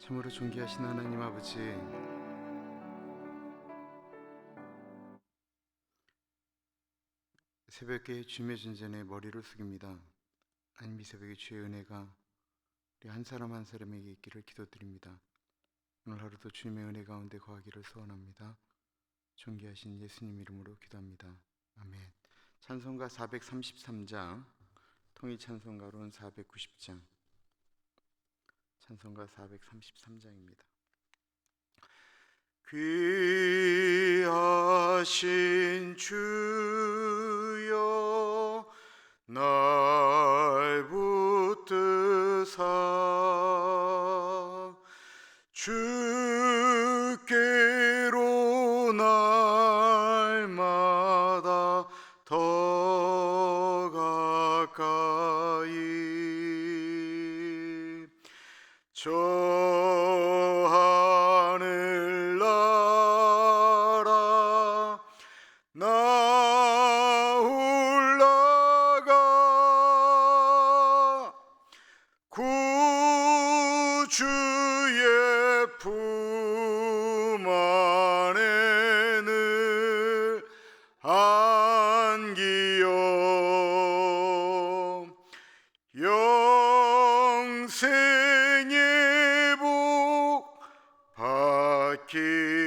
참으로 존귀하신 하나님 아버지 새벽에 주님의 전전에 머리를 숙입니다. 하나님 이 새벽에 주의 은혜가 우리 한 사람 한 사람에게 있기를 기도드립니다. 오늘 하루도 주님의 은혜 가운데 거하기를 소원합니다. 존귀하신 예수님 이름으로 기도합니다. 아멘. 찬송가 433장 통일 찬송가로는 490장 찬송가 433장입니다. 귀하신 주여 날 붙드사 주 받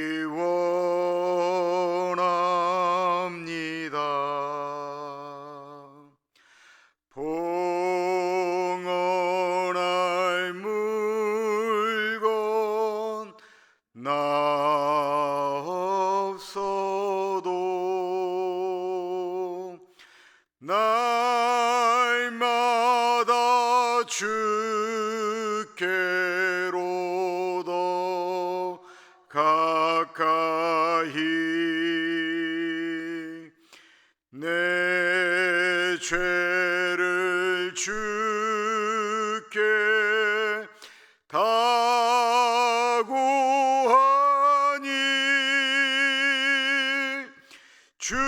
주님의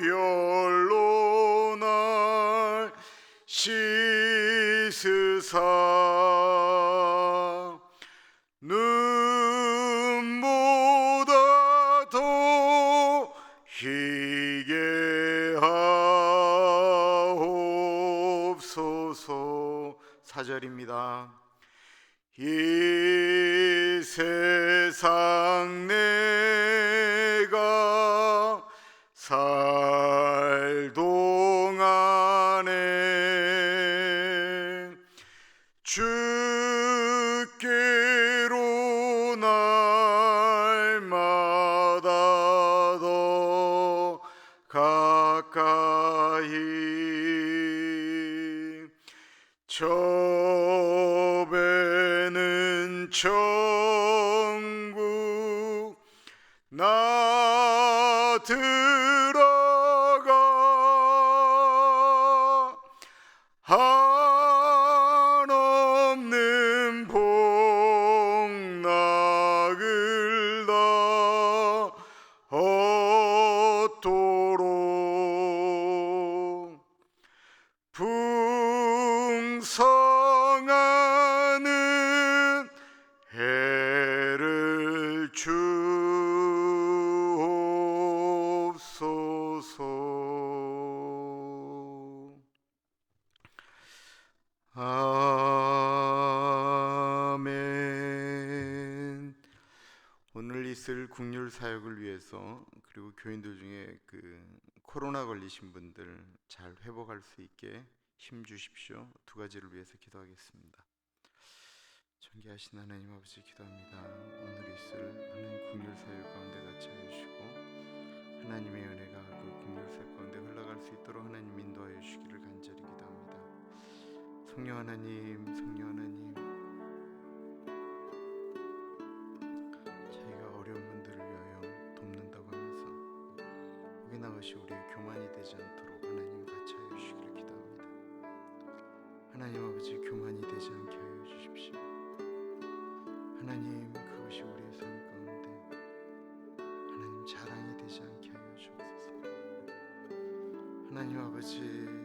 보혈로 날 씻으사 세상 내가 살 동안에 주께로 날마다 더 가까이 저배는 천 있을 국률 사역을 위해서 그리고 교인들 중에 그 코로나 걸리신 분들 잘 회복할 수 있게 힘 주십시오. 두 가지를 위해서 기도하겠습니다. 존귀하신 하나님 아버지 기도합니다. 오늘 있을 하나님 국률 사역 가운데 같이 해주시고 하나님의 은혜가 그 국률 사역 가운데 흘러갈 수 있도록 하나님 인도하여 주시기를 간절히 기도합니다. 성령 하나님, 성령 하나님, 것이 우리의 교만이 되지 않도록 하나님 같이 하여 주시기를 기도합니다. 하나님 아버지 교만이 되지 않게 하여 주십시오. 하나님 그것이 우리의 삶 가운데 하나님 자랑이 되지 않게 하여 주옵소서. 하나님 아버지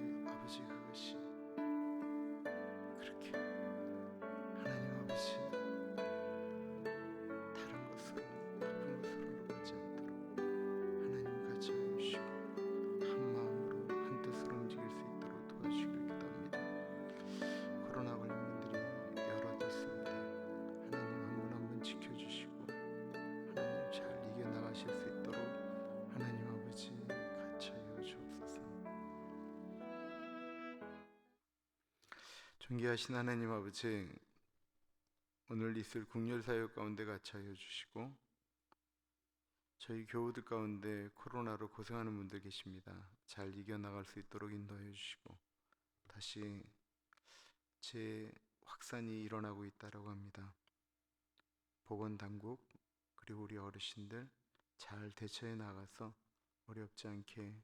존귀하신 하나님 아버지 오늘 있을 국률 사역 가운데 같이 하여 주시고 저희 교우들 가운데 코로나로 고생하는 분들 계십니다. 잘 이겨나갈 수 있도록 인도하여 주시고 다시 재 확산이 일어나고 있다라고 합니다. 보건 당국 그리고 우리 어르신들 잘 대처해 나가서 어렵지 않게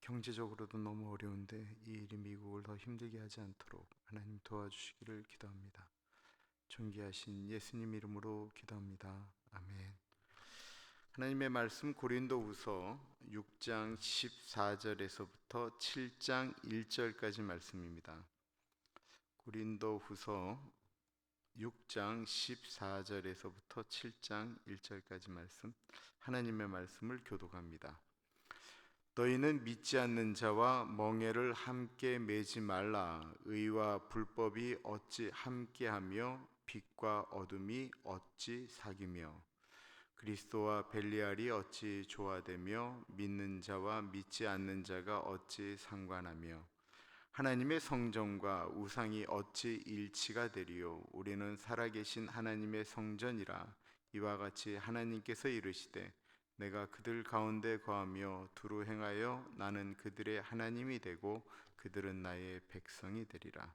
경제적으로도 너무 어려운데 이 일이 미국을 더 힘들게 하지 않도록 하나님 도와주시기를 기도합니다. 존귀하신 예수님 이름으로 기도합니다. 아멘. 하나님의 말씀 고린도후서 6장 14절에서부터 7장 1절까지 말씀입니다. 고린도후서 6장 14절에서부터 7장 1절까지 말씀 하나님의 말씀을 교독합니다. 너희는 믿지 않는 자와 멍에를 함께 매지 말라. 의와 불법이 어찌 함께하며 빛과 어둠이 어찌 사귀며? 그리스도와 벨리알이 어찌 조화되며 믿는 자와 믿지 않는 자가 어찌 상관하며? 하나님의 성전과 우상이 어찌 일치가 되리요? 우리는 살아계신 하나님의 성전이라. 이와 같이 하나님께서 이르시되 내가 그들 가운데 거하며 두루 행하여 나는 그들의 하나님이 되고 그들은 나의 백성이 되리라.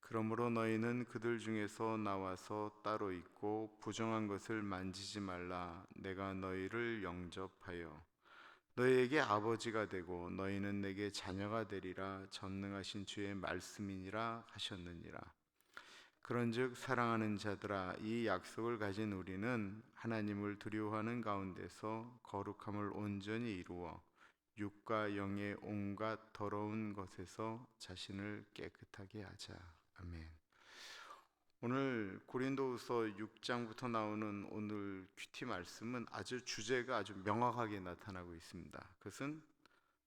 그러므로 너희는 그들 중에서 나와서 따로 있고 부정한 것을 만지지 말라. 내가 너희를 영접하여 너희에게 아버지가 되고 너희는 내게 자녀가 되리라. 전능하신 주의 말씀이니라 하셨느니라 그런즉 사랑하는 자들아 이 약속을 가진 우리는 하나님을 두려워하는 가운데서 거룩함을 온전히 이루어 육과 영의 온갖 더러운 것에서 자신을 깨끗하게 하자. 아멘. 오늘 고린도후서 6장부터 나오는 오늘 큐티 말씀은 아주 주제가 아주 명확하게 나타나고 있습니다. 그것은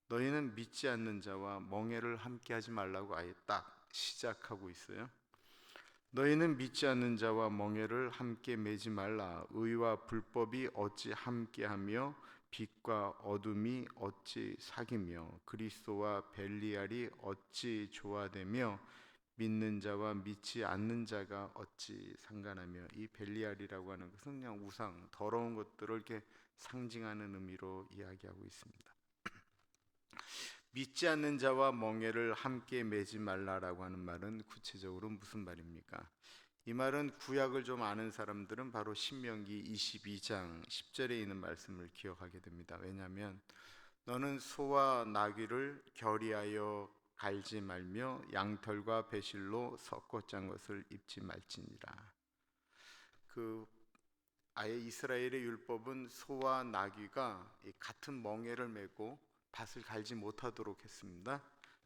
너희는 믿지 않는 자와 멍해를 함께 하지 말라고 아예 딱 시작하고 있어요. 너희는 믿지 않는 자와 멍해를 함께 매지 말라. 의와 불법이 어찌 함께하며 빛과 어둠이 어찌 사귀며 그리스도와 벨리알이 어찌 조화되며 믿는 자와 믿지 않는 자가 어찌 상관하며 이 벨리알이라고 하는 것은 그냥 우상 더러운 것들을 이렇게 상징하는 의미로 이야기하고 있습니다. 믿지 않는 자와 멍에를 함께 매지 말라라고 하는 말은 구체적으로 무슨 말입니까? 이 말은 구약을 좀 아는 사람들은 바로 신명기 22장 10절에 있는 말씀을 기억하게 됩니다. 왜냐하면 너는 소와 나귀를 결의하여 갈지 말며 양털과 배실로 섞어 짠 것을 입지 말지니라. 그 아예 이스라엘의 율법은 소와 나귀가 같은 멍에를 메고 밭을 갈지 못하도록 했습니다.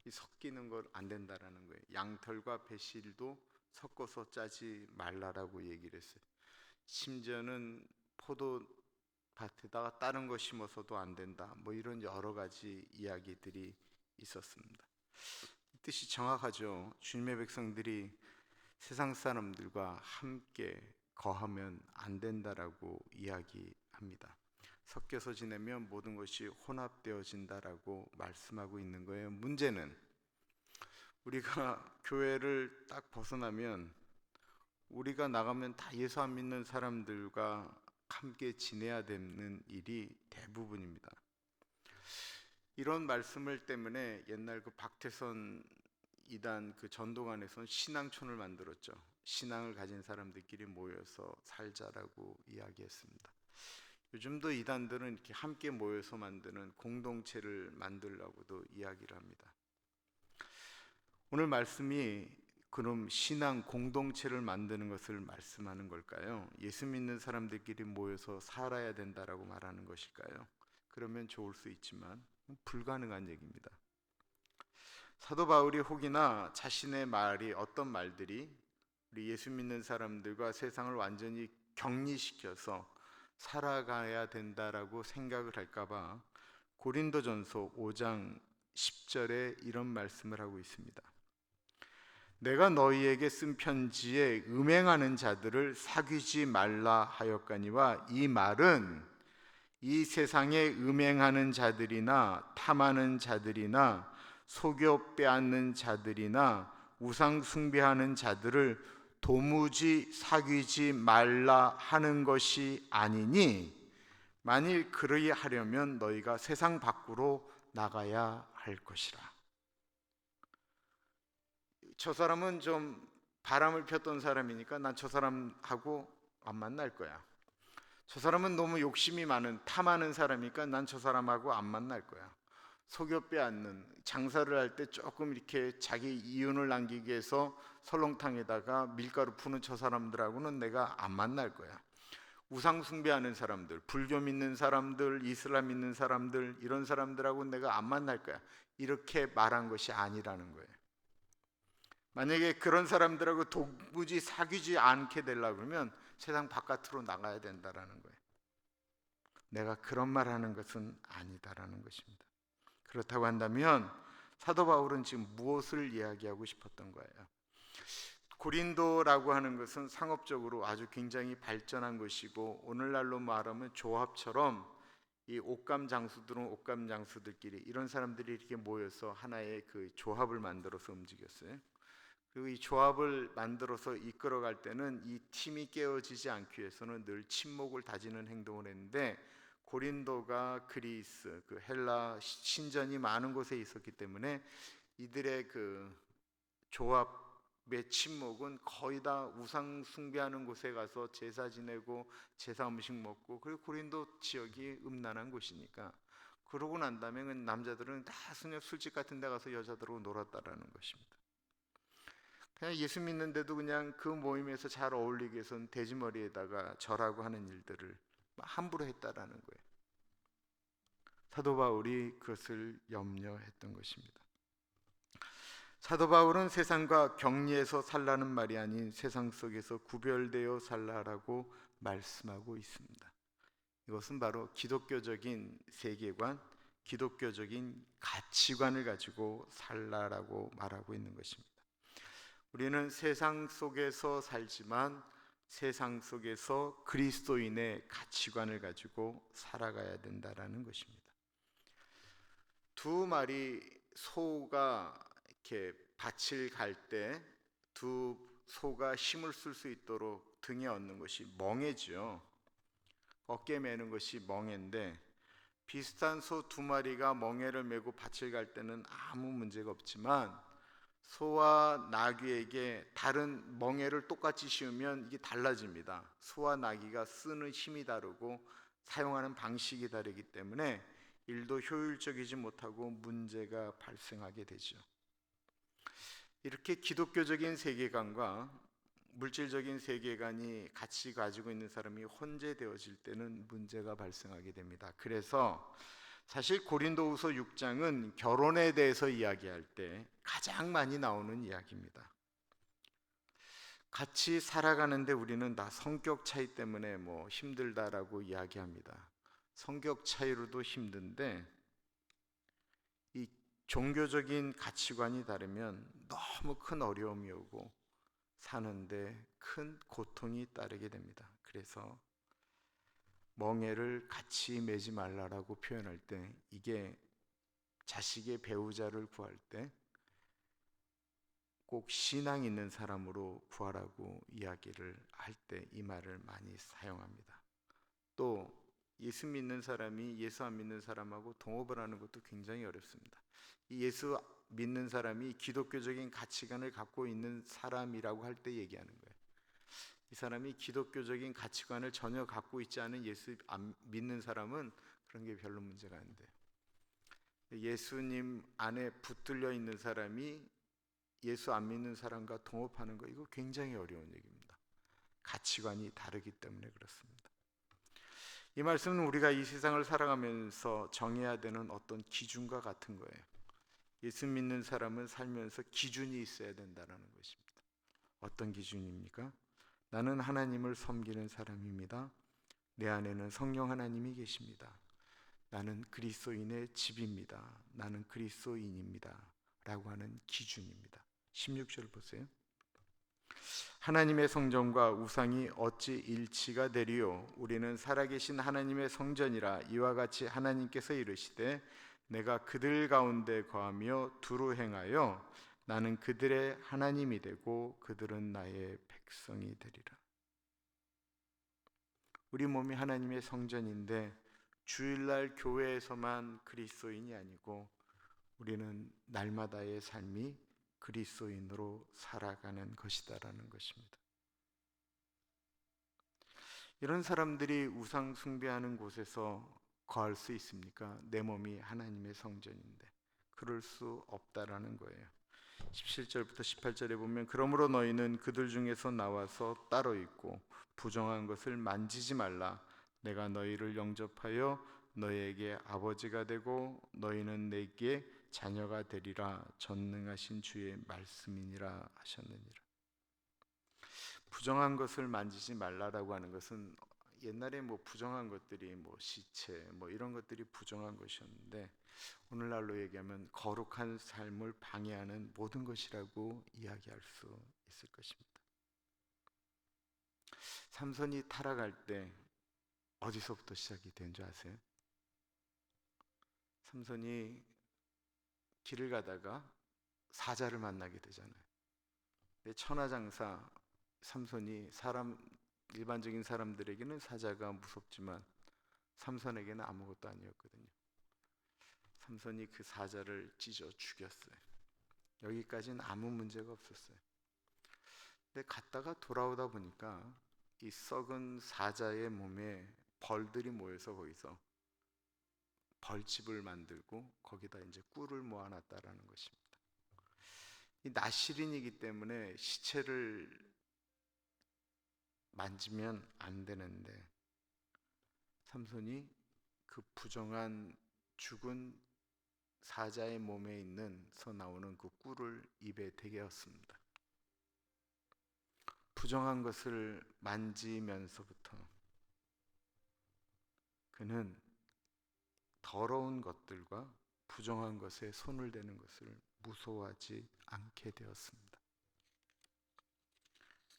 이 섞이는 걸 안 된다라는 거예요. 양털과 배실도 섞어서 짜지 말라라고 얘기를 했어요. 심지어는 포도 밭에다가 다른 거 심어서도 안 된다. 뭐 이런 여러 가지 이야기들이 있었습니다. 이 뜻이 정확하죠. 주님의 백성들이 세상 사람들과 함께 거하면 안 된다라고 이야기합니다. 섞여서 지내면 모든 것이 혼합되어진다라고 말씀하고 있는 거예요. 문제는 우리가 교회를 딱 벗어나면 우리가 나가면 다 예수 안 믿는 사람들과 함께 지내야 되는 일이 대부분입니다. 이런 말씀을 때문에 옛날 그 박태선 이단 그 전도관에서는 신앙촌을 만들었죠. 신앙을 가진 사람들끼리 모여서 살자라고 이야기했습니다. 요즘도 이단들은 이렇게 함께 모여서 만드는 공동체를 만들라고도 이야기를 합니다. 오늘 말씀이 그럼 신앙 공동체를 만드는 것을 말씀하는 걸까요? 예수 믿는 사람들끼리 모여서 살아야 된다라고 말하는 것일까요? 그러면 좋을 수 있지만 불가능한 얘기입니다. 사도 바울이 혹이나 자신의 말이 어떤 말들이 우리 예수 믿는 사람들과 세상을 완전히 격리시켜서 살아가야 된다라고 생각을 할까봐 고린도전서 5장 10절에 이런 말씀을 하고 있습니다. 내가 너희에게 쓴 편지에 음행하는 자들을 사귀지 말라 하였거니와 이 말은 이 세상에 음행하는 자들이나 탐하는 자들이나 속여 빼앗는 자들이나 우상 숭배하는 자들을 도무지 사귀지 말라 하는 것이 아니니 만일 그러하려면 너희가 세상 밖으로 나가야 할 것이라. 저 사람은 좀 바람을 폈던 사람이니까 난 저 사람하고 안 만날 거야. 저 사람은 너무 욕심이 많은 탐하는 사람이니까 난 저 사람하고 안 만날 거야. 속여 빼앗는 장사를 할 때 조금 이렇게 자기 이윤을 남기기 위해서 설렁탕에다가 밀가루 푸는 저 사람들하고는 내가 안 만날 거야. 우상 숭배하는 사람들, 불교 믿는 사람들, 이슬람 믿는 사람들 이런 사람들하고 내가 안 만날 거야. 이렇게 말한 것이 아니라는 거예요. 만약에 그런 사람들하고 도무지 사귀지 않게 되려고 그러면 세상 바깥으로 나가야 된다라는 거예요. 내가 그런 말 하는 것은 아니다라는 것입니다. 그렇다고 한다면 사도 바울은 지금 무엇을 이야기하고 싶었던 거예요? 고린도라고 하는 것은 상업적으로 아주 굉장히 발전한 것이고 오늘날로 말하면 조합처럼 이 옷감 장수들은 옷감 장수들끼리 이런 사람들이 이렇게 모여서 하나의 그 조합을 만들어서 움직였어요. 그리고 이 조합을 만들어서 이끌어갈 때는 이 팀이 깨어지지 않기 위해서는 늘 침묵을 다지는 행동을 했는데 고린도가 그리스, 그 헬라 신전이 많은 곳에 있었기 때문에 이들의 그 조합의 침묵은 거의 다 우상 숭배하는 곳에 가서 제사 지내고 제사 음식 먹고 그리고 고린도 지역이 음란한 곳이니까 그러고 난 다음에 남자들은 다 그냥 술집 같은 데 가서 여자들하고 놀았다라는 것입니다. 그냥 예수 믿는데도 그냥 그 모임에서 잘 어울리기 위해서는 돼지머리에다가 절하고 하는 일들을 함부로 했다라는 거예요. 사도 바울이 그것을 염려했던 것입니다. 사도 바울은 세상과 격리해서 살라는 말이 아닌 세상 속에서 구별되어 살라라고 말씀하고 있습니다. 이것은 바로 기독교적인 세계관, 기독교적인 가치관을 가지고 살라라고 말하고 있는 것입니다. 우리는 세상 속에서 살지만 세상 속에서 그리스도인의 가치관을 가지고 살아가야 된다라는 것입니다. 두 마리 소가 이렇게 밭을 갈 때 두 소가 힘을 쓸 수 있도록 등에 얻는 것이 멍해죠. 어깨 매는 것이 멍해인데 비슷한 소 두 마리가 멍해를 메고 밭을 갈 때는 아무 문제가 없지만 소와 나귀에게 다른 멍해를 똑같이 씌우면 이게 달라집니다. 소와 나귀가 쓰는 힘이 다르고 사용하는 방식이 다르기 때문에 일도 효율적이지 못하고 문제가 발생하게 되죠. 이렇게 기독교적인 세계관과 물질적인 세계관이 같이 가지고 있는 사람이 혼재되어질 때는 문제가 발생하게 됩니다. 그래서 사실 고린도후서 6장은 결혼에 대해서 이야기할 때 가장 많이 나오는 이야기입니다. 같이 살아가는데 우리는 다 성격 차이 때문에 뭐 힘들다라고 이야기합니다. 성격 차이로도 힘든데 이 종교적인 가치관이 다르면 너무 큰 어려움이 오고 사는데 큰 고통이 따르게 됩니다. 그래서 멍해를 같이 매지 말라라고 표현할 때 이게 자식의 배우자를 구할 때 꼭 신앙 있는 사람으로 구하라고 이야기를 할 때 이 말을 많이 사용합니다. 또 예수 믿는 사람이 예수 안 믿는 사람하고 동업을 하는 것도 굉장히 어렵습니다. 이 예수 믿는 사람이 기독교적인 가치관을 갖고 있는 사람이라고 할 때 얘기하는 거예요. 이 사람이 기독교적인 가치관을 전혀 갖고 있지 않은 예수 안 믿는 사람은 그런 게 별로 문제가 안 돼요. 예수님 안에 붙들려 있는 사람이 예수 안 믿는 사람과 동업하는 거 이거 굉장히 어려운 얘기입니다. 가치관이 다르기 때문에 그렇습니다. 이 말씀은 우리가 이 세상을 살아가면서 정해야 되는 어떤 기준과 같은 거예요. 예수 믿는 사람은 살면서 기준이 있어야 된다는 것입니다. 어떤 기준입니까? 나는 하나님을 섬기는 사람입니다. 내 안에는 성령 하나님이 계십니다. 나는 그리스도인의 집입니다. 나는 그리스도인입니다. 라고 하는 기준입니다. 16절 보세요. 하나님의 성전과 우상이 어찌 일치가 되리요 우리는 살아계신 하나님의 성전이라 이와 같이 하나님께서 이르시되 내가 그들 가운데 거하며 두루 행하여 나는 그들의 하나님이 되고 그들은 나의 백성이 되리라. 우리 몸이 하나님의 성전인데 주일날 교회에서만 그리스도인이 아니고 우리는 날마다의 삶이 그리스도인으로 살아가는 것이다라는 것입니다. 이런 사람들이 우상 숭배하는 곳에서 거할 수 있습니까? 내 몸이 하나님의 성전인데 그럴 수 없다라는 거예요. 17절부터 18절에 보면 그러므로 너희는 그들 중에서 나와서 따로 있고 부정한 것을 만지지 말라 내가 너희를 영접하여 너희에게 아버지가 되고 너희는 내게 자녀가 되리라 전능하신 주의 말씀이니라 하셨느니라. 부정한 것을 만지지 말라라고 하는 것은 옛날에 뭐 부정한 것들이 뭐 시체 뭐 이런 것들이 부정한 것이었는데 오늘날로 얘기하면 거룩한 삶을 방해하는 모든 것이라고 이야기할 수 있을 것입니다. 삼손이 타락할 때 어디서부터 시작이 된 줄 아세요? 삼손이 길을 가다가 사자를 만나게 되잖아요. 천하장사 삼손이 사람 일반적인 사람들에게는 사자가 무섭지만 삼손에게는 아무것도 아니었거든요. 삼손이 그 사자를 찢어 죽였어요. 여기까지는 아무 문제가 없었어요. 근데 갔다가 돌아오다 보니까 이 썩은 사자의 몸에 벌들이 모여서 거기서 벌집을 만들고 거기다 이제 꿀을 모아놨다라는 것입니다. 이 나시린이기 때문에 시체를 만지면 안 되는데 삼손이 그 부정한 죽은 사자의 몸에 있는 서 나오는 그 꿀을 입에 대게 했습니다. 부정한 것을 만지면서부터 그는 더러운 것들과 부정한 것에 손을 대는 것을 무서워하지 않게 되었습니다.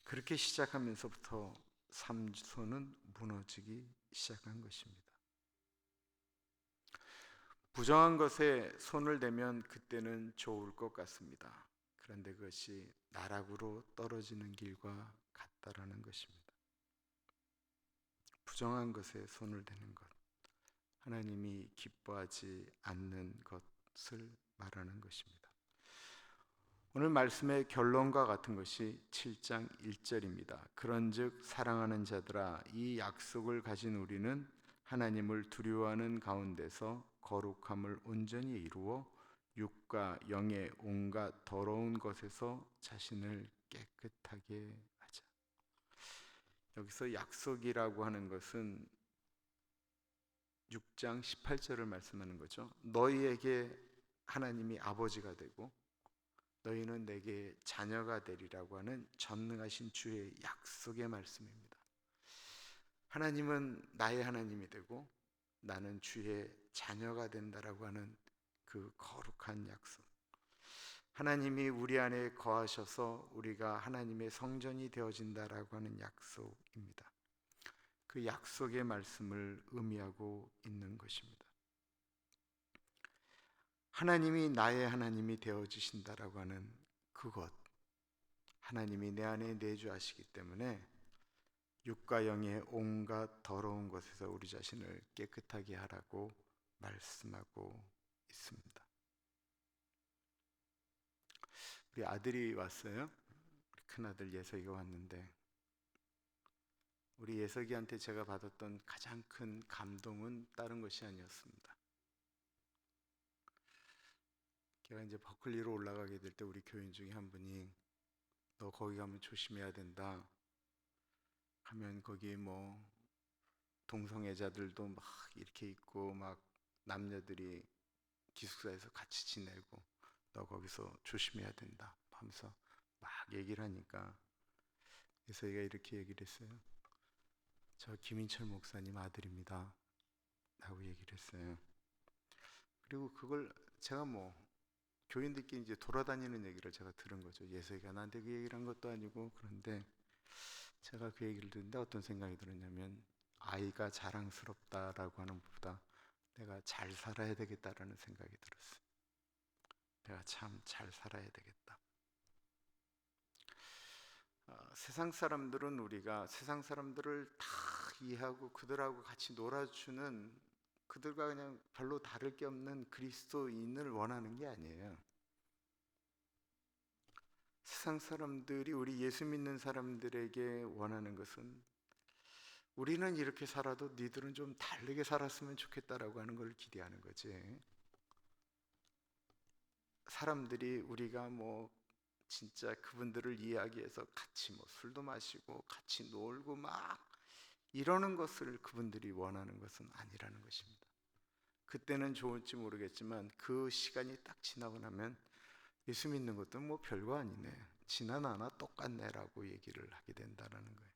그렇게 시작하면서부터 삼손은 무너지기 시작한 것입니다. 부정한 것에 손을 대면 그때는 좋을 것 같습니다. 그런데 그것이 나락으로 떨어지는 길과 같다라는 것입니다. 부정한 것에 손을 대는 것, 하나님이 기뻐하지 않는 것을 말하는 것입니다. 오늘 말씀의 결론과 같은 것이 7장 1절입니다. 그런즉 사랑하는 자들아 이 약속을 가진 우리는 하나님을 두려워하는 가운데서 거룩함을 온전히 이루어 육과 영의 온갖 더러운 것에서 자신을 깨끗하게 하자. 여기서 약속이라고 하는 것은 6장 18절을 말씀하는 거죠. 너희에게 하나님이 아버지가 되고 너희는 내게 자녀가 되리라고 하는 전능하신 주의 약속의 말씀입니다. 하나님은 나의 하나님이 되고 나는 주의 자녀가 된다라고 하는 그 거룩한 약속. 하나님이 우리 안에 거하셔서 우리가 하나님의 성전이 되어진다라고 하는 약속입니다. 그 약속의 말씀을 의미하고 있는 것입니다. 하나님이 나의 하나님이 되어 주신다라고 하는 그것 하나님이 내 안에 내주하시기 때문에 육과 영의 온갖 더러운 것에서 우리 자신을 깨끗하게 하라고 말씀하고 있습니다. 우리 아들이 왔어요. 우리 큰 아들 예석이가 왔는데 우리 예석이한테 제가 받았던 가장 큰 감동은 다른 것이 아니었습니다. 걔가 이제 버클리로 올라가게 될 때 우리 교인 중에 한 분이 너 거기 가면 조심해야 된다. 하면 거기 뭐 동성애자들도 막 이렇게 있고 막 남녀들이 기숙사에서 같이 지내고 너 거기서 조심해야 된다 하면서 막 얘기를 하니까 그래서 얘가 이렇게 얘기를 했어요. 저 김인철 목사님 아들입니다. 라고 얘기를 했어요. 그리고 그걸 제가 뭐 교인들끼리 이제 돌아다니는 얘기를 제가 들은 거죠. 예수가 나한테 그 얘기를 한 것도 아니고 그런데 제가 그 얘기를 듣는데 어떤 생각이 들었냐면 아이가 자랑스럽다라고 하는 것보다 내가 잘 살아야 되겠다라는 생각이 들었어요. 내가 참 잘 살아야 되겠다. 어, 세상 사람들은 우리가 세상 사람들을 다 이해하고 그들하고 같이 놀아주는 그들과 그냥 별로 다를 게 없는 그리스도인을 원하는 게 아니에요. 세상 사람들이 우리 예수 믿는 사람들에게 원하는 것은 우리는 이렇게 살아도 니들은 좀 다르게 살았으면 좋겠다라고 하는 걸 기대하는 거지. 사람들이 우리가 뭐 진짜 그분들을 이야기해서 같이 뭐 술도 마시고 같이 놀고 막 이러는 것을 그분들이 원하는 것은 아니라는 것입니다. 그때는 좋을지 모르겠지만 그 시간이 딱 지나고 나면 예수 믿는 것도 뭐 별거 아니네. 지나나나 똑같네라고 얘기를 하게 된다는 거예요.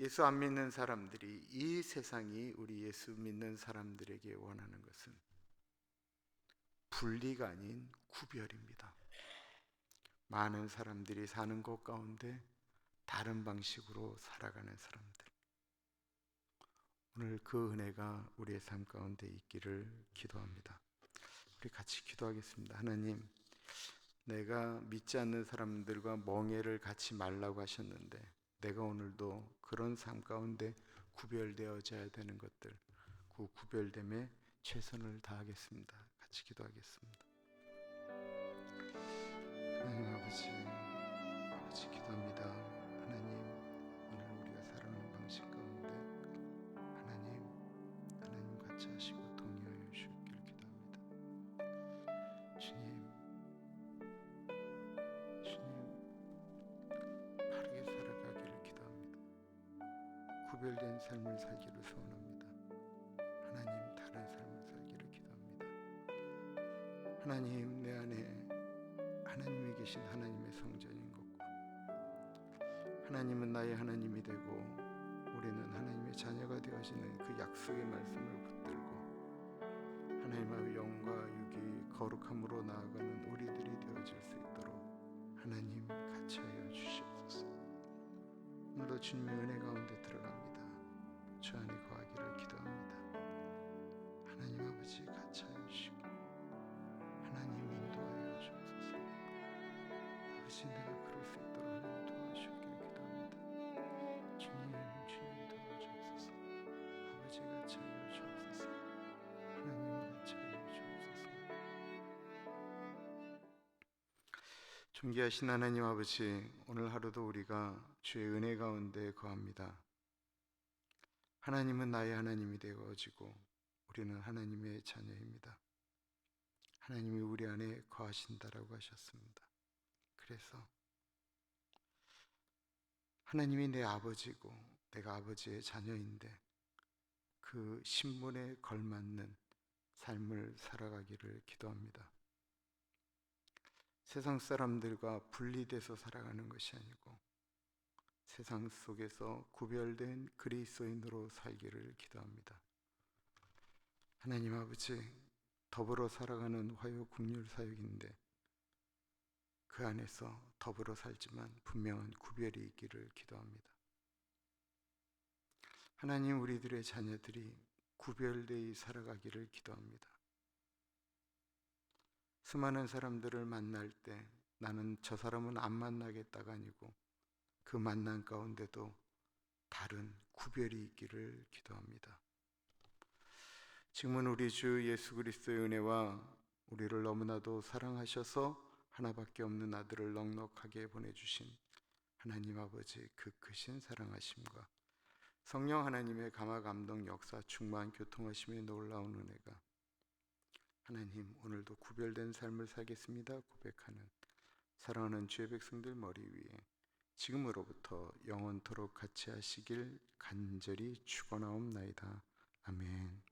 예수 안 믿는 사람들이 이 세상이 우리 예수 믿는 사람들에게 원하는 것은 분리가 아닌 구별입니다. 많은 사람들이 사는 것 가운데 다른 방식으로 살아가는 사람들. 오늘 그 은혜가 우리의 삶 가운데 있기를 기도합니다. 우리 같이 기도하겠습니다. 하나님, 내가 믿지 않는 사람들과 멍해를 같이 말라고 하셨는데, 내가 오늘도 그런 삶 가운데 구별되어져야 되는 것들, 그 구별됨에 최선을 다하겠습니다. 같이 기도하겠습니다. 하나님 아버지, 아버지 기도합니다. 하나님 같이 하시고 동의하여 주시길 기도합니다. 주님, 주님, 바르게 살아가기를 기도합니다. 구별된 삶을 살기를 소원합니다. 하나님, 다른 삶을 살기를 기도합니다. 하나님, 내 안에 하나님이 계신 하나님의 성전인 것과 하나님은 나의 하나님이 되고 우리는 하나님의 자녀가 되어지는 그 약속의 말씀을 거룩함으로 나아가는 우리들이 되어질 수 있도록 하나님 같이 하여 주시옵소서. 오늘도 주님의 은혜 가운데 들어갑니다. 주 안에 거하기를 기도합니다. 하나님 아버지 같이 존귀하신 하나님 아버지 오늘 하루도 우리가 주의 은혜 가운데 거합니다 하나님은 나의 하나님이 되어지고 우리는 하나님의 자녀입니다 하나님이 우리 안에 거하신다라고 하셨습니다. 그래서 하나님이 내 아버지고 내가 아버지의 자녀인데 그 신분에 걸맞는 삶을 살아가기를 기도합니다. 세상 사람들과 분리돼서 살아가는 것이 아니고 세상 속에서 구별된 그리스도인으로 살기를 기도합니다. 하나님 아버지 더불어 살아가는 화요 국률 사역인데 그 안에서 더불어 살지만 분명한 구별이 있기를 기도합니다. 하나님 우리들의 자녀들이 구별되이 살아가기를 기도합니다. 수많은 사람들을 만날 때 나는 저 사람은 안 만나겠다가 아니고 그 만남 가운데도 다른 구별이 있기를 기도합니다. 지금은 우리 주 예수 그리스도의 은혜와 우리를 너무나도 사랑하셔서 하나밖에 없는 아들을 넉넉하게 보내주신 하나님 아버지 그 크신 사랑하심과 성령 하나님의 감화 감동 역사 충만 교통하심의 놀라운 은혜가 하나님 오늘도 구별된 삶을 살겠습니다 고백하는 사랑하는 주의 백성들 머리 위에 지금으로부터 영원토록 같이 하시길 간절히 축원하옵나이다 아멘.